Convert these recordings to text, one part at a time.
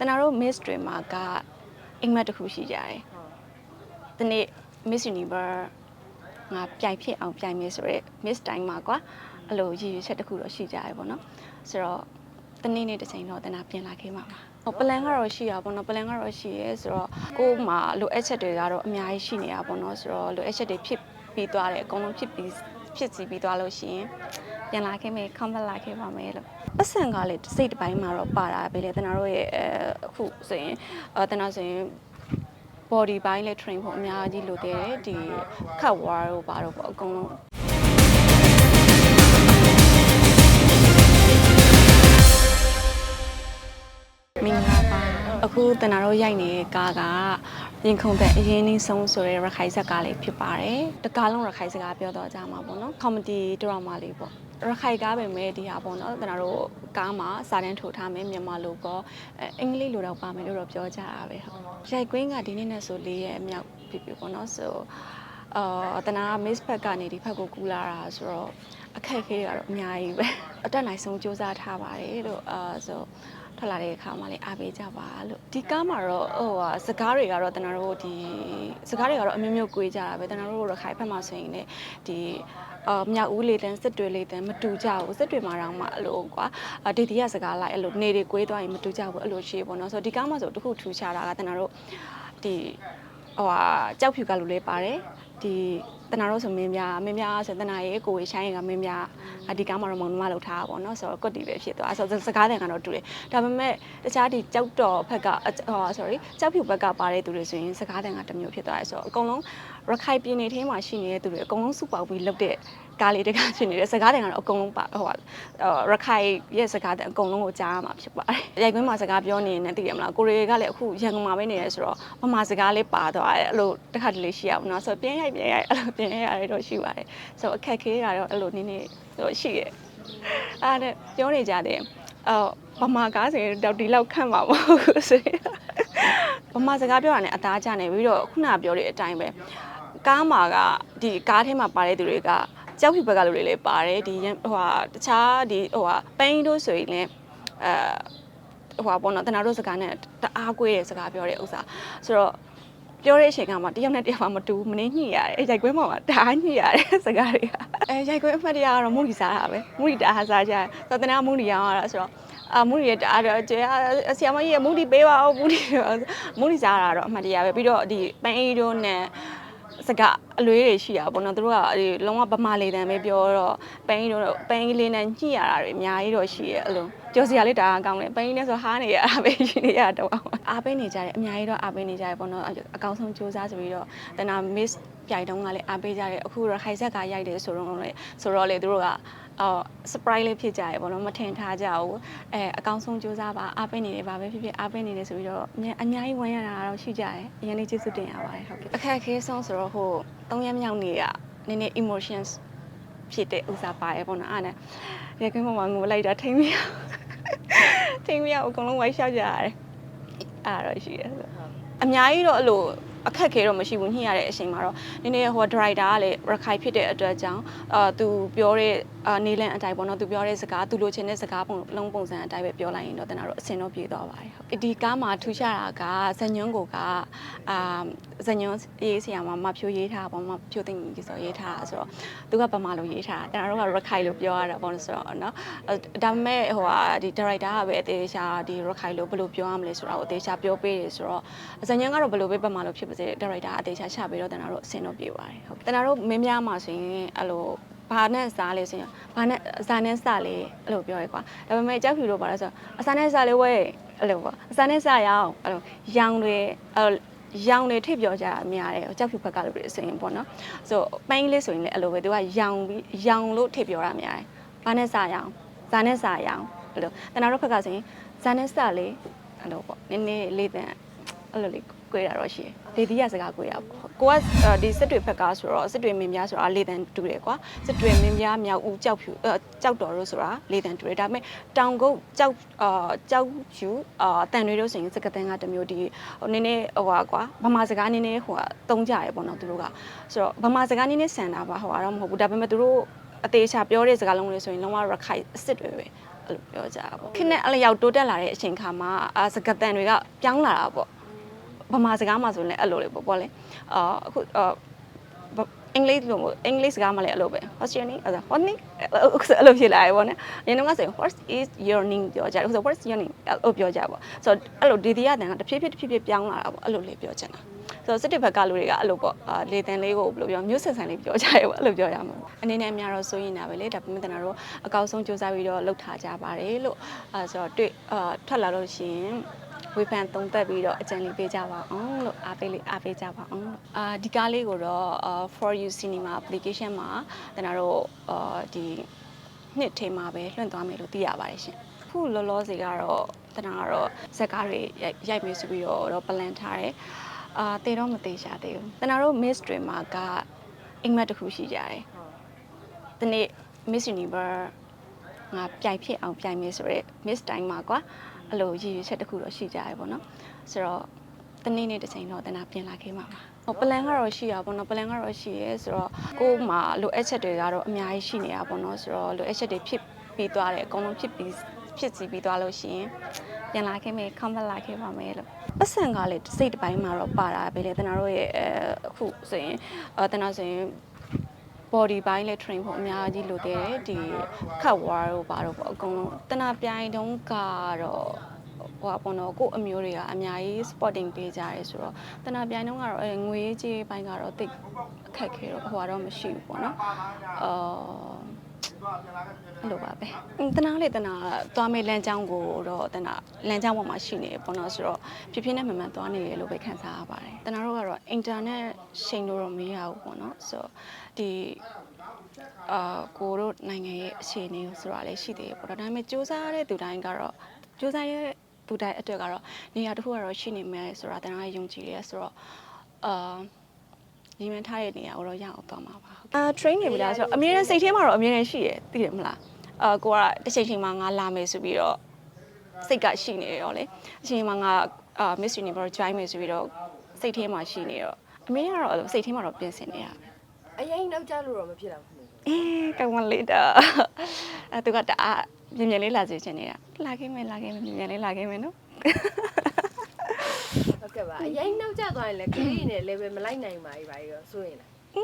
တနာတို့ Miss တွေမှာကအိမ်မက်တစ်ခုရှိကြတယ်။ဒီနေ့ Miss Universe ငါပြိုင်ဖြစ်အောင်ပြိုင်မယ်ဆိုတော့ Miss တိုင်းမှာကွာအဲ့လိုရည်ရွယ်ချက်တစ်ခုတော့ရှိကြရပေါ့နော်။ဆိုတော့တနေ့နေ့တစ်ချိန်တော့တနာပြင်လာခဲ့မှာပါ။ဟိုပလန်ကတော့ရှိရပါတော့ပလန်ကတော့ရှိရဲဆိုတော့ကို့မှာလိုအပ်ချက်တွေကတော့အများကြီးရှိနေတာပေါ့နော်ဆိုတော့လိုအပ်ချက်တွေဖြစ်ပြီးသွားတယ်အကုန်လုံးဖြစ်ပြီးဖြစ်စီပြီးသွားလို့ရှိရင်ပြန်လာခဲ့မယ် comment လာခဲ့ပါမယ်လို့ ပတ်စံကလည်းစိတ်တစ်ပိုင်းမှာတော့ပါတာပဲလေတနာတို့ရဲ့အဲအခုဆိုရင်အဲတနာဆိုရင် body ဘိုင်းလည်း train ဖို့အများကြီးလိုသေးတယ်ဒီ cut war တို့ဘာတို့ပေါ့အကုန်လုံးမင်္ဂလာပါအခုတနာတို့ရိုက်နေတဲ့ကားကရင်ခုန်တဲ့အရင်နှင်းဆုံးဆိုတဲ့ရခိုင်ဇက်ကားလေးဖြစ်ပါတယ်တကားလုံးရခိုင်စကားပြောတော့ကြမှာပေါ့နော် comedy drama လေးပေါ့ ရခိုင်ကားပဲမဲ့ဒီဟာပေါ့နော်တနာတို့ကားမှာစာတန်းထိုးထားမယ်မြန်မာလိုကောအဲအင်္ဂလိပ်လိုတော့ပါမယ်လို့တော့ပြောကြတာပဲဟုတ်ရိုက်ကွင်းကဒီနေ့နဲ့ဆိုလေးရဲ့အမြောက်ဖြစ်ပြီပေါ့နော်ဆိုအာတနာ miss ဖက်ကနေဒီဖက်ကိုကူလာတာဆိုတော့အခက်အခဲတွေကတော့အများကြီးပဲအတက်နိုင်ဆုံးစူးစမ်းထားပါတယ်လို့အာဆိုထွက်လာတဲ့အခါမှာလည်းအားပေးကြပါလို့ဒီကားမှာတော့ဟိုဟာစကားတွေကတော့တနာတို့ဒီစကားတွေကတော့အမျိုးမျိုးကြွေးကြတာပဲတနာတို့ရခိုင်ဖက်မှာဆိုရင်လည်းဒီ အာမြောက်ဦးလေတန်းစစ်တွေလေတန်းမတူကြဘူးစစ်တွေမှာတော့မှအဲ့လိုကွာအာဒေဒီရစကားလိုက်အဲ့လိုနေတွေကွေးသွားရင်မတူကြဘူးအဲ့လိုရှိပေါ့နော်ဆိုတော့ဒီကားမှာဆိုတခုထူခြားတာကတနာတို့ဒီ ဟိုဟာကြောက်ဖြူကလူလေးပါတယ်ဒီတနာတို့ဆိုမင်းများမင်းများဆိုတနာရဲ့ကိုဝေရှိုင်းကမင်းများအဒီကားမှာတော့မုံမလောက်ထားတာပေါ့နော်ဆိုတော့ကွတ်တီပဲဖြစ်သွားဆိုတော့စကားတန်ကတော့တူတယ်ဒါပေမဲ့တခြားဒီကြောက်တော်ဘက်ကဟော sorry ကြောက်ဖြူဘက်ကပါတဲ့သူတွေဆိုရင်စကားတန်ကတစ်မျိုးဖြစ်သွားတယ်ဆိုတော့အကုန်လုံးရခိုင်ပြည်နယ်ထဲမှာရှိနေတဲ့သူတွေအကုန်လုံးစုပေါင်းပြီးလုပ်တဲ့ ကားလေးတကားဖြစ်နေတယ်စကားတန်ကတော့အကုန်လုံးပါဟိုရခိုင်ရဲ့စကားတန်အကုန်လုံးကိုကြားရမှာဖြစ်ပါတယ်ရိုက်ကွင်းမှာစကားပြောနေနေသိရမလားကိုရီကလည်းအခုရန်ကုန်မှာပဲနေရဲဆိုတော့ဗမာစကားလေးပါသွားတယ်အဲ့လိုတစ်ခါတလေရှိရအောင်နော်ဆိုတော့ပြင်းရိုက်ပြင်းရိုက်အဲ့လိုပြင်းရိုက်ရတယ်တော့ရှိပါတယ်ဆိုတော့အခက်ခဲတာတော့အဲ့လိုနည်းနည်းတော့ရှိရဲ့အဲ့ဒါပြောနေကြတယ်အော်ဗမာကားဆိုရင်တော့ဒီလောက်ခန့်မှာမဟုတ်ဘူးဆိုရင်ဗမာစကားပြောတာ ਨੇ အသားကျနေပြီးတော့ခုနပြောတဲ့အတိုင်းပဲကားမှာကဒီကားထဲမှာပါတဲ့သူတွေက ကြောက်ဖြူဘက်ကလူတွေလည်းပါတယ်ဒီဟိုဟာတခြားဒီဟိုဟာပိန်းတို့ဆိုရင်လည်းအဲဟိုဟာပေါ့နော်တနာတို့စကားနဲ့တအားကွေးတဲ့စကားပြောတဲ့ဥစ္စာဆိုတော့ပြောတဲ့အချိန်ကမှတယောက်နဲ့တယောက်မှမတူဘူးမနေညှိရတယ်အဲရိုက်ကွင်းပေါ်မှာတအားညှိရတယ်စကားတွေကအဲရိုက်ကွင်းအမှတ်တရကတော့မူလီစားတာပဲမူလီတအားစားကြတယ်သတနာမူလီရောင်းရတာဆိုတော့အာမူလီရတအားတော့ကျဲဆရာမကြီးကမူလီပေးပါဦးမူလီမူလီစားတာတော့အမှတ်တရပဲပြီးတော့ဒီပန်းအေးတို့နဲ့ စကားအလွေးတွေရှိတာပေါ့နော်သူတို့ကဒီလုံးဝဗမာလေတံပဲပြောတော့ပန်းကြီးတို့ပန်းကြီးလေးနဲ့ညှိရတာတွေအများကြီးတော့ရှိရဲ့အဲ့လိုကြော်စရာလေးဒါကောင်းတယ်ပန်းကြီးနဲ့ဆိုဟားနေရတာပဲရှိနေရတော့အားပေးနေကြတယ်အများကြီးတော့အားပေးနေကြတယ်ပေါ့နော်အကောင်းဆုံးစူးစမ်းဆိုပြီးတော့တနာ miss ပြိုင်တုံးကလည်းအားပေးကြတယ်အခုရခိုင်ဆက်ကရိုက်တယ်ဆိုတော့လေဆိုတော့လေသူတို့က အော် surprise လေးဖြစ်ကြရပေါ့နော်မထင်ထားကြဘူးအဲအကောင်းဆုံးစူးစမ်းပါအားပေးနေတယ်ပါပဲဖြစ်ဖြစ်အားပေးနေတယ်ဆိုပြီးတော့အများအများကြီးဝမ်းရတာတော့ရှိကြတယ်အရင်လေးကျေးဇူးတင်ရပါတယ်ဟုတ်ကဲ့အခက်အခဲဆုံးဆိုတော့ဟို၃ရက်မြောက်နေရနည်းနည်း emotions ဖြစ်တဲ့ဥစားပါရပေါ့နော်အဲ့ဒါနဲ့ရကင်းပေါ်မှာငိုလိုက်တာထိမ့်မရထိမ့်မရအကုန်လုံးဝိုင်းရှောက်ကြရတယ်အဲ့ဒါတော့ရှိတယ်အများကြီးတော့အဲ့လိုအခက်ခဲတော့မရှိဘူးညှိရတဲ့အချိန်မှာတော့နည်းနည်းဟိုဒရိုက်တာကလည်းရခိုင်ဖြစ်တဲ့အတွက်ကြောင့်အာသူပြောတဲ့ အာနေလန်အတိုင်းပေါ့နော်သူပြောတဲ့စကားသူလိုချင်တဲ့စကားပုံလုံးပုံစံအတိုင်းပဲပြောလိုက်ရင်တော့တနာတော့အစင်တော့ပြေသွားပါတယ်ဟုတ်ဒီကားမှာထူးခြားတာကဇညွန်းကိုကအာဇညွန်းရေးဆရာမမဖြိုးရေးထားပေါ့မဖြိုးသိငကြီးဆိုရေးထားတာဆိုတော့သူကဗမာလိုရေးထားတာတနာတော့ကရခိုင်လိုပြောရတာပေါ့ဆိုတော့နော်ဒါပေမဲ့ဟိုဟာဒီဒါရိုက်တာကပဲအသေးချာဒီရခိုင်လိုဘယ်လိုပြောရမလဲဆိုတာကိုအသေးချာပြောပေးတယ်ဆိုတော့ဇညွန်းကတော့ဘယ်လိုပဲဗမာလိုဖြစ်ပါစေဒါရိုက်တာအသေးချာချပြီးတော့တနာတော့အစင်တော့ပြေပါတယ်ဟုတ်တနာတော့မင်းများမှာဆိုရင်အဲ့လို ဘာနဲ့စားလဲဆိုရင်ဘာနဲ့အစာနဲ့စလေအဲ့လိုပြောရဲကွာဒါပေမဲ့ကြောက်ဖြူလို့ပါလဲဆိုအစာနဲ့စလေဝဲအဲ့လိုပေါ့အစာနဲ့စရအောင်အဲ့လိုရောင်တွေအဲ့ရောင်တွေထိပ်ပြောကြတာများတယ်ကြောက်ဖြူဘက်ကလို့ဆိုရင်ပေါ့နော်ဆိုပိုင်းလေးဆိုရင်လည်းအဲ့လိုပဲသူကရောင်ပြီးရောင်လို့ထိပ်ပြောတာများတယ်ဘာနဲ့စရအောင်ဇာနဲ့စရအောင်အဲ့လိုတနာတို့ဘက်ကဆိုရင်ဇာနဲ့စလေအဲ့လိုပေါ့နည်းနည်းလေးတန်အဲ့လိုလေး ကွေးတာတော့ရှိတယ်ဒေဒီရစကားကွေးတာပေါ့ကိုကဒီစစ်တွေဘက်ကဆိုတော့စစ်တွေမင်းများဆိုတာလေတန်တူတယ်ကွာစစ်တွေမင်းများမြောက်ဦးကြောက်ဖြူကြောက်တော်တို့ဆိုတာလေတန်တူတယ်ဒါပေမဲ့တောင်ကုတ်ကြောက်အာကြောက်ဖြူအာတန်တွေတို့ဆိုရင်စကတန်ကတမျိုးဒီနည်းနည်းဟိုဟာကွာဗမာစကားနည်းနည်းဟိုဟာတုံးကြရပေါ့နော်သူတို့ကဆိုတော့ဗမာစကားနည်းနည်းဆန်တာပါဟိုဟာတော့မဟုတ်ဘူးဒါပေမဲ့သူတို့အသေးချာပြောတဲ့စကားလုံးတွေဆိုရင်လုံးဝရခိုင်အစ်စ်တွေပဲအဲ့လိုပြောကြတာပေါ့ခင်းနဲ့အဲ့လိုရောက်တိုးတက်လာတဲ့အချိန်ခါမှာအာစကတ်တန်တွေကပြောင်းလာတာပေါ့ ဗမာစကားမှာဆိုရင်လည်းအဲ့လိုလေပေါ့ပေါ့လေအာအခုအာအင်္ဂလိပ်လိုမျိုးအင်္ဂလိပ်စကားမှာလည်းအဲ့လိုပဲ what's your name အဲ့ဒါ what name အဲ့လိုဖြစ်လာရေပေါ့နော်ရင်းနှီးကဆိုရင် what is your name ပြောကြတယ်ဆို what is your name အဲ့လိုပြောကြပေါ့ဆိုတော့အဲ့လိုဒီဒီရတန်ကတဖြည်းဖြည်းတဖြည်းဖြည်းပြောင်းလာတာပေါ့အဲ့လိုလေးပြောချင်တာဆိုတော့စစ်တစ်ဘက်ကလူတွေကအဲ့လိုပေါ့အာလေတန်လေးကိုဘယ်လိုပြောမျိုးဆက်ဆန်လေးပြောကြရဲပေါ့အဲ့လိုပြောရမှာပေါ့အနေနဲ့အများတော့စိုးရင်တာပဲလေဒါပေမဲ့တနာတော့အကောက်ဆုံးစူးစမ်းပြီးတော့လှုပ်ထားကြပါတယ်လို့အဲဆိုတော့တွေ့အာထွက်လာလို့ရှိရင် ဝေဖန်သုံးသပ်ပြီးတော့အကြံလေးပေးကြပါအောင်လို့အားပေးလေးအားပေးကြပါအောင်လို့အာဒီကားလေးကိုတော့အာ for you cinema application မှာတနာတော့အာဒီနှစ်ထဲမှာပဲလွှင့်သွားမယ်လို့သိရပါတယ်ရှင်အခုလောလောဆယ်ကတော့တနာကတော့ဇက်ကားတွေရိုက်ရိုက်မယ်ဆိုပြီးတော့တော့ plan ထားတယ်အာတေတော့မသေးရှာသေးဘူးတနာတို့ Miss Dreamer ကအိမ်မက်တစ်ခုရှိကြတယ်ဒီနေ့ Miss Universe ငါပြိုင်ဖြစ်အောင်ပြိုင်မယ်ဆိုတော့ Miss တိုင်းမှာကွာ အဲ့လိုရည်ရွယ်ချက်တစ်ခုတော့ရှိကြရပေါ့နော်ဆိုတော့တနေ့နေ့တစ်ချိန်တော့တနာပြင်လာခဲ့မှာပါဟိုပလန်ကတော့ရှိရပါတော့ပလန်ကတော့ရှိရဲဆိုတော့ကို့မှာလိုအပ်ချက်တွေကတော့အများကြီးရှိနေတာပေါ့နော်ဆိုတော့လိုအပ်ချက်တွေဖြစ်ပြီးသွားတယ်အကုန်လုံးဖြစ်ပြီးဖြစ်စီပြီးသွားလို့ရှိရင်ပြန်လာခဲ့မယ်ခေါင်းပတ်လာခဲ့ပါမယ်လို့ပတ်စံကလည်းစိတ်တစ်ပိုင်းမှာတော့ပါတာပဲလေတနာတို့ရဲ့အဲအခုဆိုရင်အဲတနာဆိုရင် body ဘိုင်းလည်း train ဖို့အများကြီးလိုသေးတယ်ဒီခတ်ဝါတို့ဘာတို့ပေါ့အကုန်လုံးတနာပြိုင်တုံးကတော့ဟိုပေါ့နော်ကို့အမျိုးတွေကအများကြီး spotting ပေးကြရဲဆိုတော့တနာပြိုင်တုံးကတော့အဲငွေကြီးဘိုင်းကတော့တိတ်အခက်ခဲတော့ဟိုကတော့မရှိဘူးပေါ့နော်အာ အဲ့လိုပါပဲအင်းတနာလေတနာသွားမေးလမ်းကြောင်းကိုတော့တနာလမ်းကြောင်းပေါ်မှာရှိနေတယ်ပေါ့နော်ဆိုတော့ဖြည်းဖြည်းနဲ့မှန်မှန်သွားနေတယ်လို့ပဲခံစားရပါတယ်တနာတို့ကတော့ internet ချိန်လို့တော့မရဘူးပေါ့နော်ဆိုတော့ဒီအာကိုတို့နိုင်ငံရဲ့အခြေအနေကိုဆိုတာလည်းရှိသေးတယ်ပေါ့နော်ဒါပေမဲ့စူးစမ်းရတဲ့သူတိုင်းကတော့စူးစမ်းရတဲ့သူတိုင်းအတွက်ကတော့နေရာတစ်ခုကတော့ရှိနေမယ်ဆိုတာတနားယုံကြည်ရဲဆိုတော့အာ ညီမထားတဲ့နေရာကိုတော့ရအောင်သွားမှာပါအာ train နေပြီလားဆိုတော့အမြဲတမ်းစိတ်ထဲမှာတော့အမြဲတမ်းရှိရသိတယ်မလားအာကိုကတစ်ချိန်ချိန်မှာငါလာမယ်ဆိုပြီးတော့စိတ်ကရှိနေရောလေအချိန်မှာငါအာ Miss Universe join မယ်ဆိုပြီးတော့စိတ်ထဲမှာရှိနေတော့အမြဲကတော့အဲ့လိုစိတ်ထဲမှာတော့ပြင်ဆင်နေတာပဲအရင်နောက်ကြလို့တော့မဖြစ်တော့ဘူးအေးကောင်းမလေးတော့အဲသူကတအားမြင်မြင်လေးလာစီချင်နေတာလာခဲ့မယ်လာခဲ့မယ်မြင်မြင်လေးလာခဲ့မယ်နော်ဟုတ် ကဲ့ပါအရင်နောက်ကြသွားရင်လည်းကလေးနဲ့ level မလိုက်နိုင်ပါဘူးပါရောစိုးရင်လားอื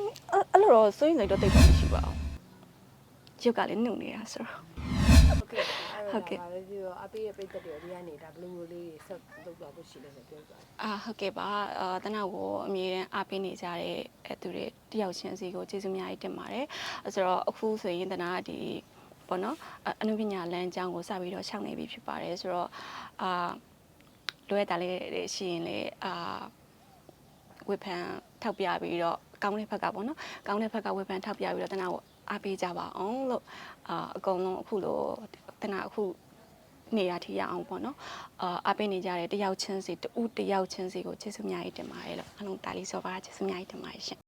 มအဲ့လိုတော့စိုးရင်စိတ်တော့တိတ်တော့မရှိပါဘူးရုပ်ကလည်းနှုတ်နေတာဆိုတော့ဟုတ်ကဲ့အဲ့ဟုတ်တော့ကဲ့ဒါပဲပြောအပေးရဲ့ပိတ်သက်တွေဒီကနေဒါဘယ်လိုမျိုးလေးဆက်လုပ်သွားဖို့ရှိလဲဆိုပြောပြပါအာဟုတ်ကဲ့ပါအာတနောက်ကိုအမြဲတမ်းအားပေးနေကြတဲ့အဲသူတွေတယောက်ချင်းစီကိုကျေးဇူးအများကြီးတင်ပါတယ်အဲဆိုတော့အခုဆိုရင်တနာကဒီပေါ့နော်အအနုပညာလမ်းကြောင်းကိုစပြီးတော့ခြောက်နေပြီဖြစ်ပါတယ်ဆိုတော့အာ လိုရတာလေးတွေရှိရင်လေအာဝေဖန်ထောက်ပြပြီးတော့ကောင်းတဲ့ဘက်ကပေါ့နော်ကောင်းတဲ့ဘက်ကဝေဖန်ထောက်ပြပြီးတော့တနာကိုအားပေးကြပါအောင်လို့အာအကုန်လုံးအခုလိုတနာအခုနေရထီရအောင်ပေါ့နော်အာအပေးနေကြတဲ့တယောက်ချင်းစီတူတယောက်ချင်းစီကိုကျေးဇူးအများကြီးတင်ပါတယ်လို့အလုံးတာလီစောပါကျေးဇူးအများကြီးတင်ပါတယ်ရှင်